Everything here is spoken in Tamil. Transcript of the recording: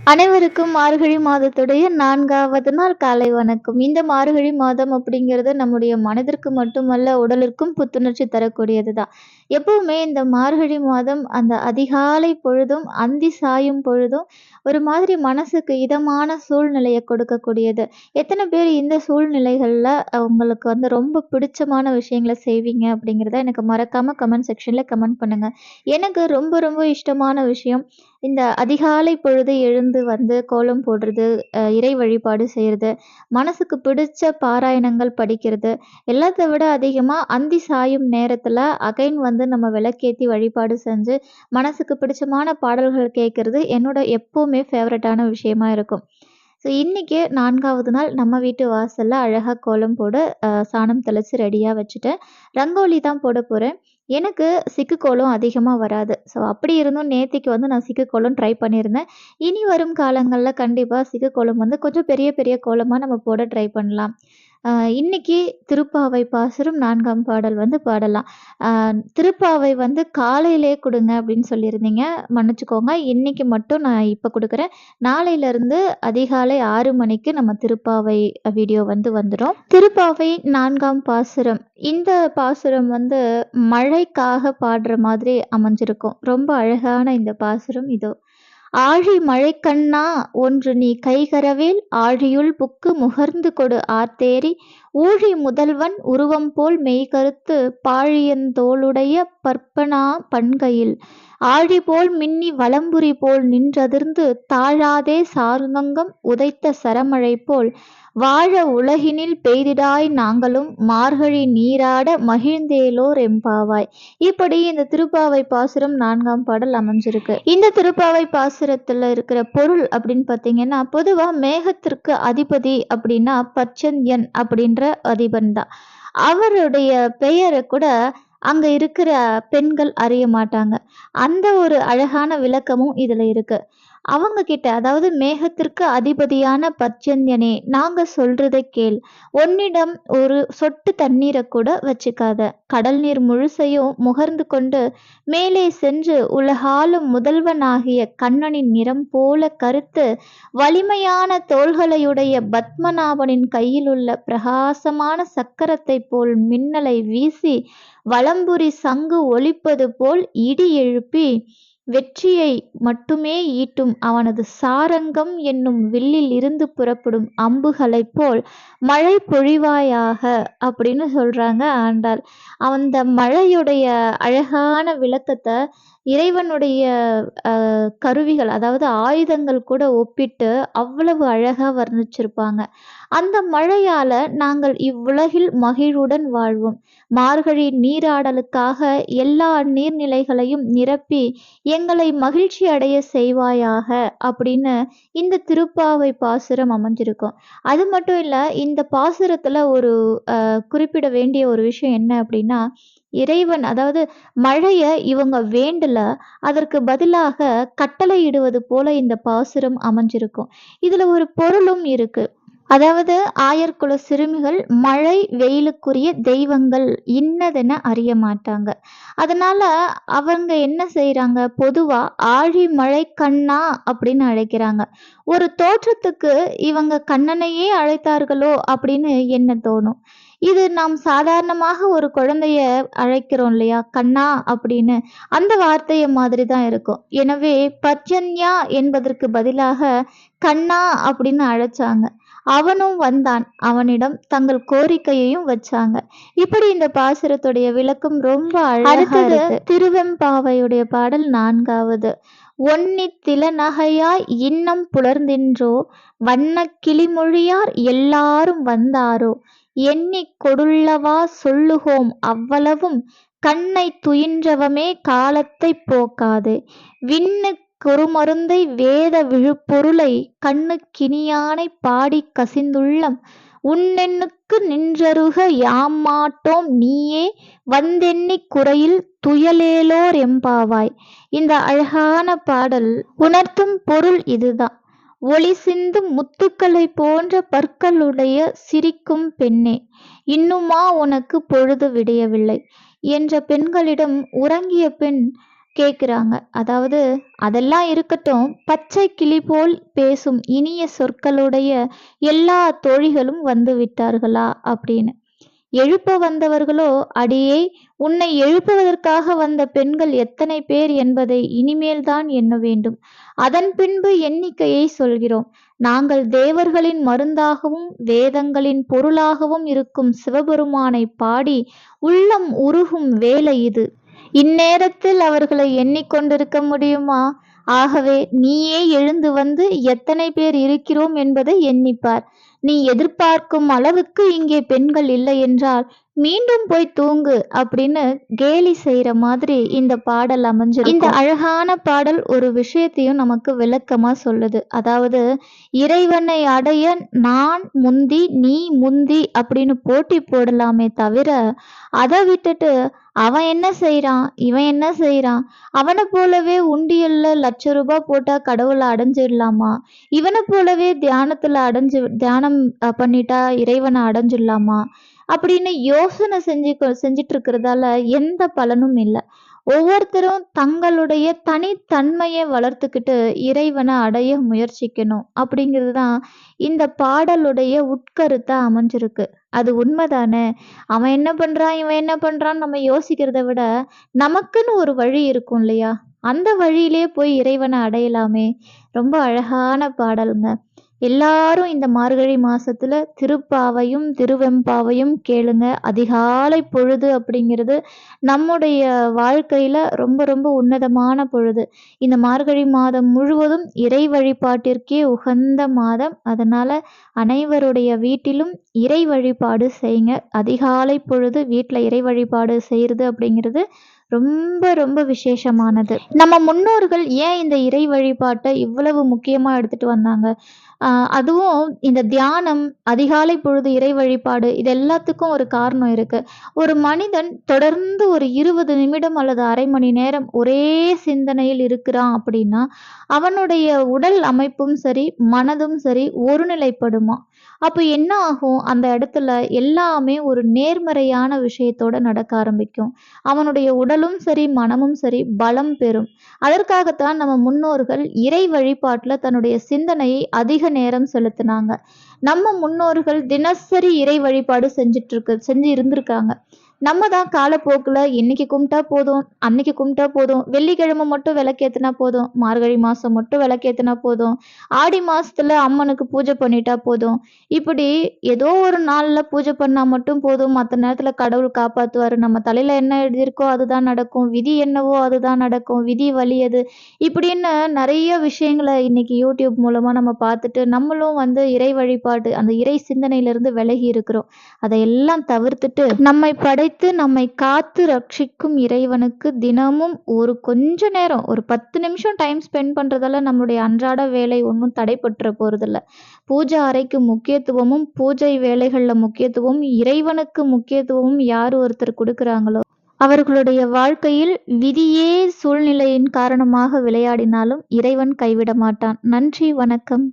அனைவருக்கும் மார்கழி மாதத்துடைய நான்காவது நாள் காலை வணக்கம். இந்த மார்கழி மாதம் அப்படிங்கிறது நம்முடைய மனதிற்கு மட்டுமல்ல உடலிற்கும் புத்துணர்ச்சி தரக்கூடியது தான். எப்பவுமே இந்த மார்கழி மாதம் அந்த அதிகாலை பொழுதும் அந்தி சாயும் பொழுதும் ஒரு மாதிரி மனசுக்கு இதமான சூழ்நிலையை கொடுக்கக்கூடியது. எத்தனை பேர் இந்த சூழ்நிலைகளில் உங்களுக்கு வந்து ரொம்ப பிடிச்சமான விஷயங்களை செய்வீங்க அப்படிங்கிறத எனக்கு மறக்காமல் கமெண்ட் செக்ஷனில் கமெண்ட் பண்ணுங்கள் எனக்கு ரொம்ப ரொம்ப இஷ்டமான விஷயம் இந்த அதிகாலை பொழுது எழுந்து வந்து கோலம் போடுறது இறை வழிபாடு செய்கிறது மனசுக்கு பிடிச்ச பாராயணங்கள் படிக்கிறது எல்லாத்த விட அதிகமாக அந்தி சாயும் நேரத்தில் அகைன் வந்து நம்ம விளக்கேற்றி வழிபாடு செஞ்சு மனசுக்கு பிடிச்சமான பாடல்கள் கேட்குறது என்னோட எப்போவுமே ஃபேவரட்டான விஷயமா இருக்கும். ஸோ இன்றைக்கி நான்காவது நாள் நம்ம வீட்டு வாசலில் அழகாக கோலம் போட சாணம் தெளித்து ரெடியாக வச்சுட்டேன். ரங்கோலி தான் போட போகிறேன் எனக்கு சிக்குக்கோளும் கோலம் அதிகமாக வராது. ஸோ அப்படி இருந்தும் நேத்திக்கு வந்து நான் சிக்குக்கோளும் கோலம் ட்ரை பண்ணியிருந்தேன். இனி வரும் காலங்களில் கண்டிப்பாக சிக்குக்கோளம் கோலம் வந்து கொஞ்சம் பெரிய பெரிய கோலமாக நம்ம போட ட்ரை பண்ணலாம். இன்னைக்கு திருப்பாவை பாசுரம் நான்காம் பாடல் வந்து பாடலாம். திருப்பாவை வந்து காலையிலே கொடுங்க அப்படின்னு சொல்லியிருந்தீங்க. மன்னிச்சுக்கோங்க. இன்னைக்கு மட்டும் நான் இப்போ கொடுக்குறேன். நாளையிலேருந்து அதிகாலை ஆறு மணிக்கு நம்ம திருப்பாவை வீடியோ வந்து வந்துடும் திருப்பாவை நான்காம் பாசுரம். இந்த பாசுரம் வந்து மழைக்காக பாடுற மாதிரி அமைஞ்சிருக்கும். ரொம்ப அழகான இந்த பாசுரம் இதோ. ஆழி மழைக்கண்ணா ஒன்று நீ கைகரவேல் ஆழியுள் புக்கு முகர்ந்து கொடு ஆர்த்தேரி ஊழி முதல்வன் உருவம் போல் மெய்கருத்து பாழியந்தோளுடைய பற்பனா பண்கையில். ஆழி போல் மின்னி வலம்புரி போல் நின்றதிர்ந்து தாழாதே சாருந்தங்கம் உதைத்த சரமழை போல். வாழ உலகினில் பெய்திடாய் நாங்களும் மார்கழி நீராட மகிழ்ந்தேலோர் எம்பாவாய். இப்படி இந்த திருப்பாவை பாசுரம் நான்காம் பாடல் அமைஞ்சிருக்கு. இந்த திருப்பாவை பாசுரத்துல இருக்கிற பொருள் அப்படின்னு பார்த்தீங்கன்னா பொதுவா மேகத்திற்கு அதிபதி அப்படின்னா பச்சந்தியன் அப்படின்ற அதிபன் தான். அவருடைய பெயரை கூட அங்க இருக்கிற பெண்கள் அறிய மாட்டாங்க. அந்த ஒரு அழகான விளக்கமும் இதுல இருக்கு. அவங்க கிட்ட அதாவது மேகத்திற்கு அதிபதியான பச்சந்தியனே நாங்க சொல்றதை கேள். உன்னிடம் ஒரு சொட்டு தண்ணீரை கூட வச்சுக்காத. கடல் நீர் முழுசையும் முகர்ந்து கொண்டு மேலே சென்று உலகாலும் முதல்வனாகிய கண்ணனின் நிறம் போல கருத்து வலிமையான தோள்களையுடைய பத்மநாபனின் கையில் உள்ள பிரகாசமான சக்கரத்தை போல் மின்னலை வீசி வலம்புரி சங்கு ஒலிப்பது போல் இடி எழுப்பி வெற்றியை மட்டுமே ஈட்டும் அவனது சாரங்கம் என்னும் வில்லில் இருந்து புறப்படும் அம்புகளைப் போல் மழை பொழிவாயாக அப்படின்னு சொல்றாங்க ஆண்டாள். அந்த மழையுடைய அழகான விளக்கத்தை இறைவனுடைய கருவிகள் அதாவது ஆயுதங்கள் கூட ஒப்பிட்டு அவ்வளவு அழகாக வர்ணிச்சிருப்பாங்க. அந்த மழையால நாங்கள் இவ்வுலகில் மகிழ்வுடன் வாழ்வோம். மார்கழி நீராடலுக்காக எல்லா நீர்நிலைகளையும் நிரப்பி எங்களை மகிழ்ச்சி அடைய செய்வாயாக அப்படின்னு இந்த திருப்பாவை பாசுரம் அமைஞ்சிருக்கும். அது மட்டும் இல்லை இந்த பாசுரத்தில் ஒரு குறிப்பிட வேண்டிய ஒரு விஷயம் என்ன அப்படின்னா இறைவன் அதாவது மழையை இவங்க வேண்டல அதற்கு பதிலாக கட்டளையிடுவது போல இந்த பாசுரம் அமைஞ்சிருக்கும். இதுல ஒரு பொருளும் இருக்கு. அதாவது ஆயர்குல சிறுமிகள் மழை வெயிலுக்குரிய தெய்வங்கள் இன்னதென அறிய மாட்டாங்க. அதனால அவங்க என்ன செய்யறாங்க பொதுவா ஆழி மழை கண்ணா அப்படின்னு அழைக்கிறாங்க. ஒரு தோற்றத்துக்கு இவங்க கண்ணனையே அழைத்தார்களோ அப்படின்னு என்ன தோணும்? இது நாம் சாதாரணமாக ஒரு குழந்தைய அழைக்கிறோம் இல்லையா? கண்ணா அப்படின்னு அந்த வார்த்தையை மாதிரி தான் இருக்கும். எனவே பர்ஜன்யா என்பதற்கு பதிலாக கண்ணா அப்படின்னு அழைச்சாங்க. அவனும் வந்தான். அவனிடம் தங்கள் கோரிக்கையையும் வச்சாங்க. இப்படி இந்த பாசுரத்துடைய விளக்கம் ரொம்ப அழகாது திருவெம்பாவையுடைய பாடல் நான்காவது. ஒன்னி திலநகையாய் இன்னம் புலர்ந்தின்றோ வண்ண கிளிமொழியார் எல்லாரும் வந்தாரோ எண்ணி கொடுள்ளவா சொல்லுகோம் அவ்வளவும் கண்ணை துயின்றவமே காலத்தை போக்காது விண்ணு குறுமருந்தை வேத விழுப்பொருளை கண்ணுக்கினியானை பாடி கசிந்துள்ளம். உன்னெண்ணுக்கு நின்றருக யாம் மாட்டோம் நீயே வந்தெண்ணி குறையில் துயலேலோர் எம்பாவாய். இந்த அழகான பாடல் உணர்த்தும் பொருள் இதுதான் ஒளி சிந்தும் முத்துக்களை போன்ற பற்களுடைய சிரிக்கும் பெண்ணே இன்னுமா உனக்கு பொழுது விடையவில்லை. என்ற பெண்களிடம் உறங்கிய பெண் கேட்குறாங்க அதாவது, "அதெல்லாம் இருக்கட்டும், பச்சை கிளி போல் பேசும் இனிய சொற்களுடைய எல்லா தோழிகளும் வந்து விட்டார்களா?" அப்படின்னு. எழுப்ப வந்தவர்களோ, "அடியே, உன்னை எழுப்புவதற்காக வந்த பெண்கள் எத்தனை பேர் என்பதை இனிமேல்தான் எண்ண வேண்டும். அதன் பின்பு எண்ணிக்கையை சொல்கிறோம். நாங்கள் தேவர்களின் மருந்தாகவும் வேதங்களின் பொருளாகவும் இருக்கும் சிவபெருமானை பாடி உள்ளம் உருகும் வேலை இது. இந்நேரத்தில் அவர்களை எண்ணிக்கொண்டிருக்க முடியுமா? ஆகவே நீயே எழுந்து வந்து எத்தனை பேர் இருக்கிறோம் என்பதை எண்ணிப்பார் நீ எதிர்பார்க்கும் அளவுக்கு இங்கே பெண்கள் இல்லை என்றால் மீண்டும் போய் தூங்கு" அப்படின்னு கேலி செய்யற மாதிரி இந்த பாடல் அமைஞ்சிருக்கும். இந்த அழகான பாடல் ஒரு விஷயத்தையும் நமக்கு விளக்கமா சொல்லுது. அதாவது, இறைவனை அடைய நான் முந்தி, நீ முந்தி அப்படின்னு போட்டி போடலாமே தவிர, அத விட்டுட்டு அவன் என்ன செய்யறான் இவன் என்ன செய்யறான் அவனை போலவே உண்டியல்ல லட்ச ரூபாய் போட்டா கடவுளை அடைஞ்சிடலாமா, இவனை போலவே தியானத்துல அடைஞ்சு தியானம் பண்ணிட்டா இறைவனை அடைஞ்சிடலாமா அப்படின்னு யோசனை செஞ்சு செஞ்சுட்டு இருக்கிறதால எந்த பலனும் இல்லை ஒவ்வொருத்தரும் தங்களுடைய தனித்தன்மையை வளர்த்துக்கிட்டு இறைவனை அடைய முயற்சிக்கணும் அப்படிங்கிறது தான் இந்த பாடலுடைய உட்கருத்தா அமைஞ்சிருக்கு. அது உண்மைதானே. அவன் என்ன பண்றான், இவன் என்ன பண்றான்னு நம்ம யோசிக்கிறத விட, நமக்குன்னு ஒரு வழி இருக்கும் இல்லையா? அந்த வழியிலே போய் இறைவனை அடையலாமே. ரொம்ப அழகான பாடலுங்க எல்லாரும் இந்த மார்கழி மாசத்துல திருப்பாவையும் திருவெம்பாவையும் கேளுங்க. அதிகாலை பொழுது அப்படிங்கிறது நம்முடைய வாழ்க்கையில ரொம்ப ரொம்ப உன்னதமான பொழுது. இந்த மார்கழி மாதம் முழுவதும் இறை வழிபாட்டிற்கே உகந்த மாதம். அதனால அனைவருடைய வீட்டிலும் இறை வழிபாடு செய்யுங்க. அதிகாலை பொழுது வீட்டில் இறை வழிபாடு செய்கிறது அப்படிங்கிறது ரொம்ப ரொம்ப விசேஷமானது. நம்ம முன்னோர்கள் ஏன் இந்த இறை வழிபாட்டை இவ்வளவு முக்கியமா எடுத்துட்டு வந்தாங்க? அதுவும் இந்த தியானம், அதிகாலை பொழுது இறை வழிபாடு இது எல்லாத்துக்கும் ஒரு காரணம் இருக்கு. ஒரு மனிதன் தொடர்ந்து ஒரு 20 நிமிடம் அல்லது அரை மணி நேரம் ஒரே சிந்தனையில் இருக்கிறான் அப்படின்னா, அவனுடைய உடல் அமைப்பும் சரி, மனதும் சரி ஒருநிலைப்படுமா அப்போ என்ன ஆகும், அந்த இடத்துல எல்லாமே ஒரு நேர்மறையான விஷயத்தோட நடக்க ஆரம்பிக்கும். அவனுடைய உடலும் சரி, மனமும் சரி பலம் பெறும். அதற்காகத்தான் நம்ம முன்னோர்கள் இறை வழிபாட்டுல தன்னுடைய சிந்தனையை அதிக நேரம் செலுத்துனாங்க. நம்ம முன்னோர்கள் தினசரி இறை வழிபாடு செஞ்சிட்டு இருக்கு செஞ்சு இருந்திருக்காங்க. நம்ம தான் காலப்போக்கில் இன்னைக்கு கும்பிட்டா போதும், அன்னைக்கு கும்பிட்டா போதும், வெள்ளிக்கிழமை மட்டும் விளக்கேத்துனா போதும், மார்கழி மாதம் மட்டும் விளக்கேத்தினா போதும், ஆடி மாதத்தில் அம்மனுக்கு பூஜை பண்ணிட்டா போதும், இப்படி ஏதோ ஒரு நாளில் பூஜை பண்ணால் மட்டும் போதும், மற்ற நேரத்தில் கடவுள் காப்பாற்றுவார் நம்ம தலையில் என்ன எழுதியிருக்கோ அதுதான் நடக்கும், விதி என்னவோ அதுதான் நடக்கும், விதி வலியது இப்படின்னு நிறைய விஷயங்கள இன்னைக்கு யூடியூப் மூலமாக நம்ம பார்த்துட்டு நம்மளும் வந்து இறை வழிபாடு அந்த இறை சிந்தனையிலிருந்து விலகி இருக்கிறோம். அதையெல்லாம் தவிர்த்துட்டு நம்மை படைத்து நம்மை காத்து ரட்சிக்கும் இறைவனுக்கு தினமும் ஒரு கொஞ்ச நேரம் ஒரு 10 நிமிஷம் டைம் ஸ்பெண்ட் பண்றதால நம்மளுடைய அன்றாட வேலை ஒன்றும் தடைப்பட்டுற போறதில்ல. பூஜை அறைக்கு முக்கியத்துவமும், பூஜை வேலைகளில் முக்கியத்துவமும், இறைவனுக்கு முக்கியத்துவமும் யார் ஒருத்தர் கொடுக்குறாங்களோ அவர்களுடைய வாழ்க்கையில் விதியே சூழ்நிலையின் காரணமாக விளையாடினாலும் இறைவன் கைவிட மாட்டான். நன்றி, வணக்கம்.